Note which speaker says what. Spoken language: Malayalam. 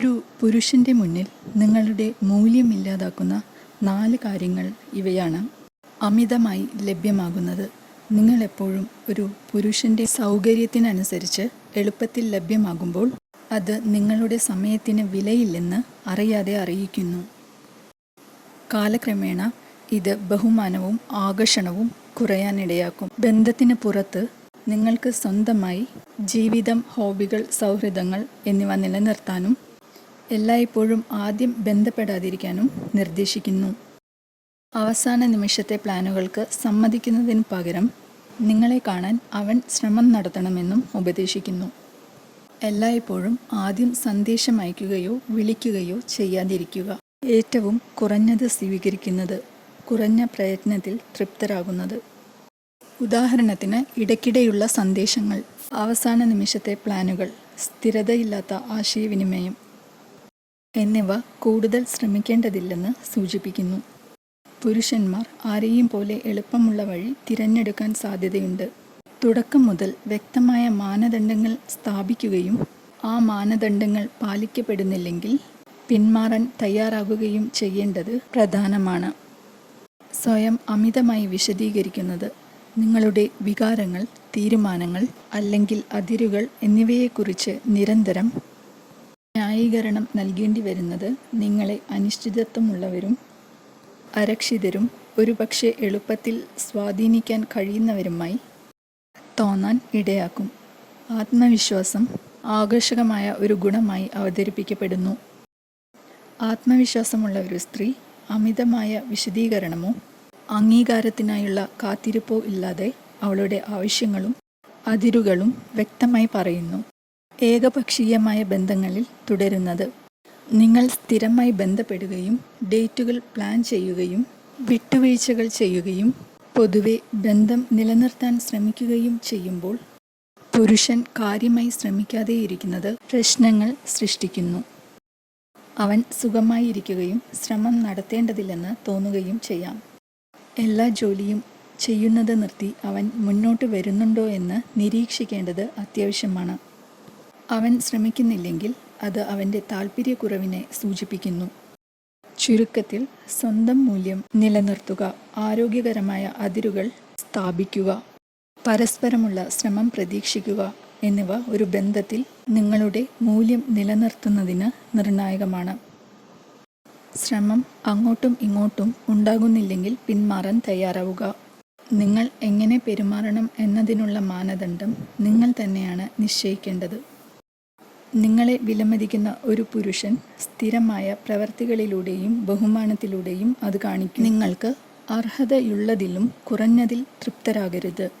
Speaker 1: ഒരു പുരുഷന്റെ മുന്നിൽ നിങ്ങളുടെ മൂല്യമില്ലാതാക്കുന്ന നാല് കാര്യങ്ങൾ ഇവയാണ് അമിതമായി ലഭ്യമാകുന്നത്. നിങ്ങൾ എപ്പോഴും ഒരു പുരുഷന്റെ സൗകര്യത്തിനനുസരിച്ച് എളുപ്പത്തിൽ ലഭ്യമാകുമ്പോൾ അത് നിങ്ങളുടെ സമയത്തിന് വിലയില്ലെന്ന് അറിയാതെ അറിയിക്കുന്നു. കാലക്രമേണ ഇത് ബഹുമാനവും ആകർഷണവും കുറയാനിടയാക്കും. ബന്ധത്തിന് പുറത്ത് നിങ്ങൾക്ക് സ്വന്തമായി ജീവിതം ഹോബികൾ സൗഹൃദങ്ങൾ എന്നിവ നിലനിർത്താനും എല്ലായ്പ്പോഴും ആദ്യം ബന്ധപ്പെടാതിരിക്കാനും നിർദ്ദേശിക്കുന്നു. അവസാന നിമിഷത്തെ പ്ലാനുകൾക്ക് സമ്മതിക്കുന്നതിന് പകരം നിങ്ങളെ കാണാൻ അവൻ ശ്രമം നടത്തണമെന്നും ഉപദേശിക്കുന്നു. എല്ലായ്പ്പോഴും ആദ്യം സന്ദേശം അയക്കുകയോ വിളിക്കുകയോ ചെയ്യാതിരിക്കുക. ഏറ്റവും കുറഞ്ഞത് സ്വീകരിക്കുന്നത് കുറഞ്ഞ പ്രയത്നത്തിൽ തൃപ്തരാകുന്നത്. ഉദാഹരണത്തിന് ഇടയ്ക്കിടെയുള്ള സന്ദേശങ്ങൾ അവസാന നിമിഷത്തെ പ്ലാനുകൾ സ്ഥിരതയില്ലാത്ത ആശയവിനിമയം എന്നിവ കൂടുതൽ ശ്രമിക്കേണ്ടതില്ലെന്ന് സൂചിപ്പിക്കുന്നു. പുരുഷന്മാർ ആരെയും പോലെ എളുപ്പമുള്ള വഴി തിരഞ്ഞെടുക്കാൻ സാധ്യതയുണ്ട്. തുടക്കം മുതൽ വ്യക്തമായ മാനദണ്ഡങ്ങൾ സ്ഥാപിക്കുകയും ആ മാനദണ്ഡങ്ങൾ പാലിക്കപ്പെടുന്നില്ലെങ്കിൽ പിന്മാറാൻ തയ്യാറാകുകയും ചെയ്യേണ്ടത് പ്രധാനമാണ്. സ്വയം അമിതമായി വിശദീകരിക്കുന്നത് നിങ്ങളുടെ വികാരങ്ങൾ തീരുമാനങ്ങൾ അല്ലെങ്കിൽ അതിരുകൾ എന്നിവയെക്കുറിച്ച് നിരന്തരം ന്യായീകരണം നൽകേണ്ടി വരുന്നത് നിങ്ങളെ അനിശ്ചിതത്വമുള്ളവരും അരക്ഷിതരും ഒരുപക്ഷെ എളുപ്പത്തിൽ സ്വാധീനിക്കാൻ കഴിയുന്നവരുമായി തോന്നാൻ ഇടയാക്കും. ആത്മവിശ്വാസം ആകർഷകമായ ഒരു ഗുണമായി അവതരിപ്പിക്കപ്പെടുന്നു. ആത്മവിശ്വാസമുള്ള ഒരു സ്ത്രീ അമിതമായ വിശദീകരണമോ അംഗീകാരത്തിനായുള്ള കാത്തിരിപ്പോ ഇല്ലാതെ അവളുടെ ആവശ്യങ്ങളും അതിരുകളും വ്യക്തമായി പറയുന്നു. ഏകപക്ഷീയമായ ബന്ധങ്ങളിൽ തുടരുന്നത്. നിങ്ങൾ സ്ഥിരമായി ബന്ധപ്പെടുകയും ഡേറ്റുകൾ പ്ലാൻ ചെയ്യുകയും വിട്ടുവീഴ്ചകൾ ചെയ്യുകയും പൊതുവെ ബന്ധം നിലനിർത്താൻ ശ്രമിക്കുകയും ചെയ്യുമ്പോൾ പുരുഷൻ കാര്യമായി ശ്രമിക്കാതെയിരിക്കുന്നത് പ്രശ്നങ്ങൾ സൃഷ്ടിക്കുന്നു. അവൻ സുഖമായിരിക്കുകയും ശ്രമം നടത്തേണ്ടതില്ലെന്ന് തോന്നുകയും ചെയ്യാം. എല്ലാ ജോലിയും ചെയ്യുന്നത് നിർത്തി അവൻ മുന്നോട്ട് വരുന്നുണ്ടോ എന്ന് നിരീക്ഷിക്കേണ്ടത് അത്യാവശ്യമാണ്. അവൻ ശ്രമിക്കുന്നില്ലെങ്കിൽ അത് അവന്റെ താല്പര്യക്കുറവിനെ സൂചിപ്പിക്കുന്നു. ചുരുക്കത്തിൽ സ്വന്തം മൂല്യം നിലനിർത്തുക ആരോഗ്യകരമായ അതിരുകൾ സ്ഥാപിക്കുക പരസ്പരമുള്ള ശ്രമം പ്രതീക്ഷിക്കുക എന്നിവ ഒരു ബന്ധത്തിൽ നിങ്ങളുടെ മൂല്യം നിലനിർത്തുന്നതിന് നിർണായകമാണ്. ശ്രമം അങ്ങോട്ടും ഇങ്ങോട്ടും ഉണ്ടാകുന്നില്ലെങ്കിൽ പിന്മാറാൻ തയ്യാറാവുക. നിങ്ങൾ എങ്ങനെ പെരുമാറണം എന്നതിനുള്ള മാനദണ്ഡം നിങ്ങൾ തന്നെയാണ് നിശ്ചയിക്കേണ്ടത്. നിങ്ങളെ വിലമതിക്കുന്ന ഒരു പുരുഷൻ സ്ഥിരമായ പ്രവർത്തികളിലൂടെയും ബഹുമാനത്തിലൂടെയും അത് കാണിക്കും. നിങ്ങൾക്ക് അർഹതയുള്ളതിലും കുറഞ്ഞതിൽ തൃപ്തരാകരുത്.